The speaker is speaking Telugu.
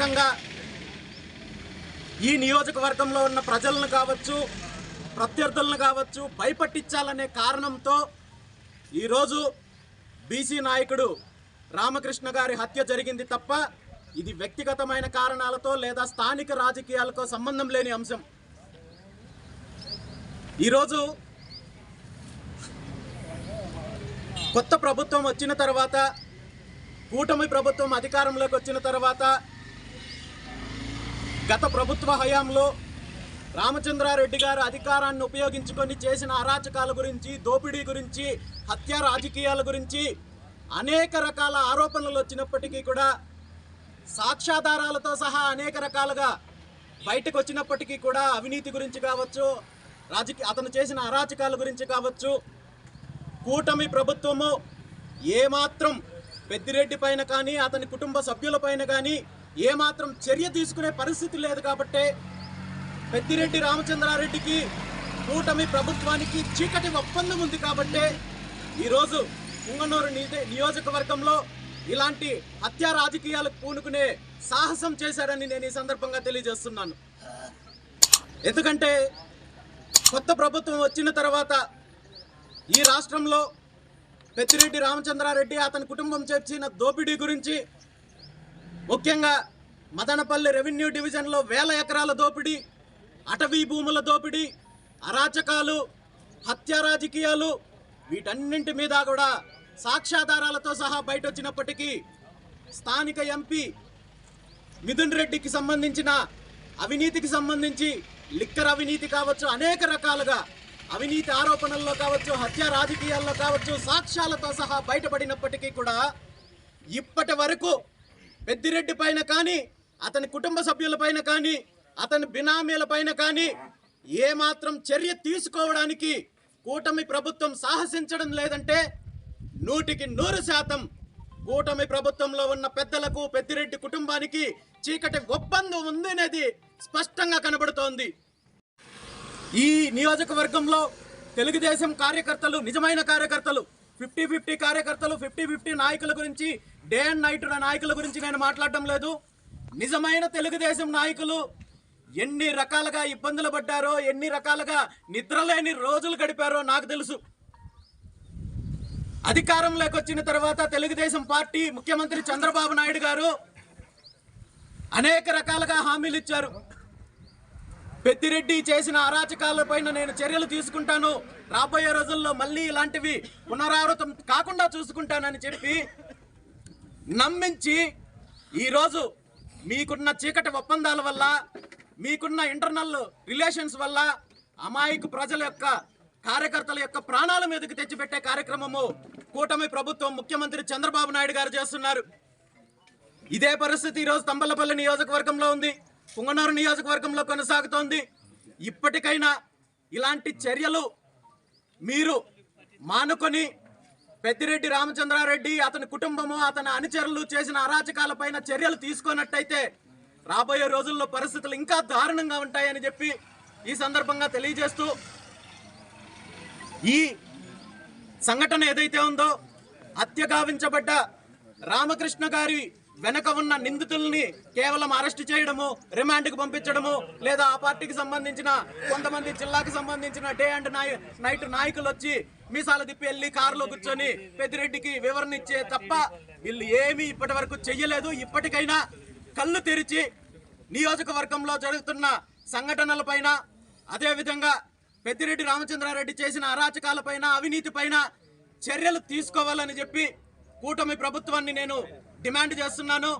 రకంగా ఈ నియోజకవర్గంలో ఉన్న ప్రజలను కావచ్చు ప్రత్యర్థులను కావచ్చు భయపట్టించాలనే కారణంతో ఈరోజు బీసీ నాయకుడు రామకృష్ణ గారి హత్య జరిగింది తప్ప ఇది వ్యక్తిగతమైన కారణాలతో లేదా స్థానిక రాజకీయాలతో సంబంధం లేని అంశం. ఈరోజు కొత్త ప్రభుత్వం వచ్చిన తర్వాత కూటమి ప్రభుత్వం అధికారంలోకి వచ్చిన తర్వాత గత ప్రభుత్వ హయాంలో రామచంద్రారెడ్డి గారు అధికారాన్ని ఉపయోగించుకొని చేసిన అరాచకాల గురించి దోపిడీ గురించి హత్య రాజకీయాల గురించి అనేక రకాల ఆరోపణలు వచ్చినప్పటికీ కూడా సాక్ష్యాధారాలతో సహా అనేక రకాలుగా బయటకు వచ్చినప్పటికీ కూడా అవినీతి గురించి కావచ్చు రాజకీయ అతను చేసిన అరాచకాల గురించి కావచ్చు కూటమి ప్రభుత్వము ఏమాత్రం పెద్దిరెడ్డి పైన కానీ అతని కుటుంబ సభ్యులపైన కానీ ఏమాత్రం చర్య తీసుకునే పరిస్థితి లేదు కాబట్టే పెద్దిరెడ్డి రామచంద్రారెడ్డికి కూటమి ప్రభుత్వానికి చీకటి ఒప్పందం ఉంది కాబట్టే ఈరోజు పుంగనూరు నియోజకవర్గంలో ఇలాంటి హత్యా రాజకీయాలకు పూనుకునే సాహసం చేశారని నేను ఈ సందర్భంగా తెలియజేస్తున్నాను. ఎందుకంటే కొత్త ప్రభుత్వం వచ్చిన తర్వాత ఈ రాష్ట్రంలో పెద్దిరెడ్డి రామచంద్రారెడ్డి అతని కుటుంబం చేర్చిన దోపిడీ గురించి ముఖ్యంగా మదనపల్లి రెవెన్యూ డివిజన్లో వేల ఎకరాల దోపిడీ అటవీ భూముల దోపిడీ అరాచకాలు హత్య రాజకీయాలు వీటన్నింటి మీద కూడా సాక్ష్యాధారాలతో సహా బయట వచ్చినప్పటికీ స్థానిక ఎంపీ మిథున్ రెడ్డికి సంబంధించిన అవినీతికి సంబంధించి లిక్కర్ అవినీతి కావచ్చు అనేక రకాలుగా అవినీతి ఆరోపణల్లో కావచ్చు హత్య రాజకీయాల్లో కావచ్చు సాక్ష్యాలతో సహా బయటపడినప్పటికీ కూడా ఇప్పటి వరకు పెద్దిరెడ్డి పైన కానీ అతని కుటుంబ సభ్యుల పైన కానీ అతని బినామీల పైన కానీ ఏమాత్రం చర్య తీసుకోవడానికి కూటమి ప్రభుత్వం సాహసించడం లేదంటే నూటికి నూరు శాతం కూటమి ప్రభుత్వంలో ఉన్న పెద్దలకు పెద్దిరెడ్డి కుటుంబానికి చీకటి ఒప్పందం ఉందనేది స్పష్టంగా కనబడుతోంది. ఈ నియోజకవర్గంలో తెలుగుదేశం కార్యకర్తలు నిజమైన కార్యకర్తలు ఫిఫ్టీ ఫిఫ్టీ కార్యకర్తలు ఫిఫ్టీ ఫిఫ్టీ నాయకుల గురించి డే అండ్ నైట్ నాయకుల గురించి నేను మాట్లాడటం లేదు. నిజమైన తెలుగుదేశం నాయకులు ఎన్ని రకాలుగా ఇబ్బందులు పడ్డారో ఎన్ని రకాలుగా నిద్రలేని రోజులు గడిపారో నాకు తెలుసు. అధికారంలోకి వచ్చిన తర్వాత తెలుగుదేశం పార్టీ ముఖ్యమంత్రి చంద్రబాబు నాయుడు గారు అనేక రకాలుగా హామీలు ఇచ్చారు. పెద్దిరెడ్డి చేసిన అరాచకాలపైన నేను చర్యలు తీసుకుంటాను. రాబోయే రోజుల్లో మళ్ళీ ఇలాంటివి పునరావృతం కాకుండా చూసుకుంటానని చెప్పి నమ్మించి ఈరోజు మీకున్న చీకటి ఒప్పందాల వల్ల మీకున్న ఇంటర్నల్ రిలేషన్స్ వల్ల అమాయక ప్రజల యొక్క కార్యకర్తల యొక్క ప్రాణాల మీదకి తెచ్చిపెట్టే కార్యక్రమము కూటమి ప్రభుత్వం ముఖ్యమంత్రి చంద్రబాబు నాయుడు గారు చేస్తున్నారు. ఇదే పరిస్థితి ఈరోజు తంబలపల్లి నియోజకవర్గంలో ఉంది. పుంగనూరు నియోజకవర్గంలో కొనసాగుతోంది. ఇప్పటికైనా ఇలాంటి చర్యలు మీరు మానుకొని పెద్దిరెడ్డి రామచంద్రారెడ్డి అతని కుటుంబము అతని అనుచరులు చేసిన అరాచకాలపైన చర్యలు తీసుకున్నట్టయితే రాబోయే రోజుల్లో పరిస్థితులు ఇంకా దారుణంగా ఉంటాయని చెప్పి ఈ సందర్భంగా తెలియజేస్తూ ఈ సంఘటన ఏదైతే ఉందో హత్య గావించబడ్డ రామకృష్ణ గారి వెనక ఉన్న నిందితుల్ని కేవలం అరెస్ట్ చేయడము రిమాండ్కి పంపించడము లేదా ఆ పార్టీకి సంబంధించిన కొంతమంది జిల్లాకు సంబంధించిన డే అండ్ నాయ నైట్ నాయకులు వచ్చి మీసాల తిప్పి వెళ్ళి కారులో కూర్చొని పెద్దిరెడ్డికి వివరణ ఇచ్చే తప్ప వీళ్ళు ఏమీ ఇప్పటి వరకు చెయ్యలేదు. ఇప్పటికైనా కళ్ళు తెరిచి నియోజకవర్గంలో జరుగుతున్న సంఘటనలపైన అదేవిధంగా పెద్దిరెడ్డి రామచంద్రారెడ్డి చేసిన అరాచకాలపైన అవినీతిపైన చర్యలు తీసుకోవాలని చెప్పి కూటమి ప్రభుత్వాన్ని నేను డిమాండ్ చేస్తున్నాను.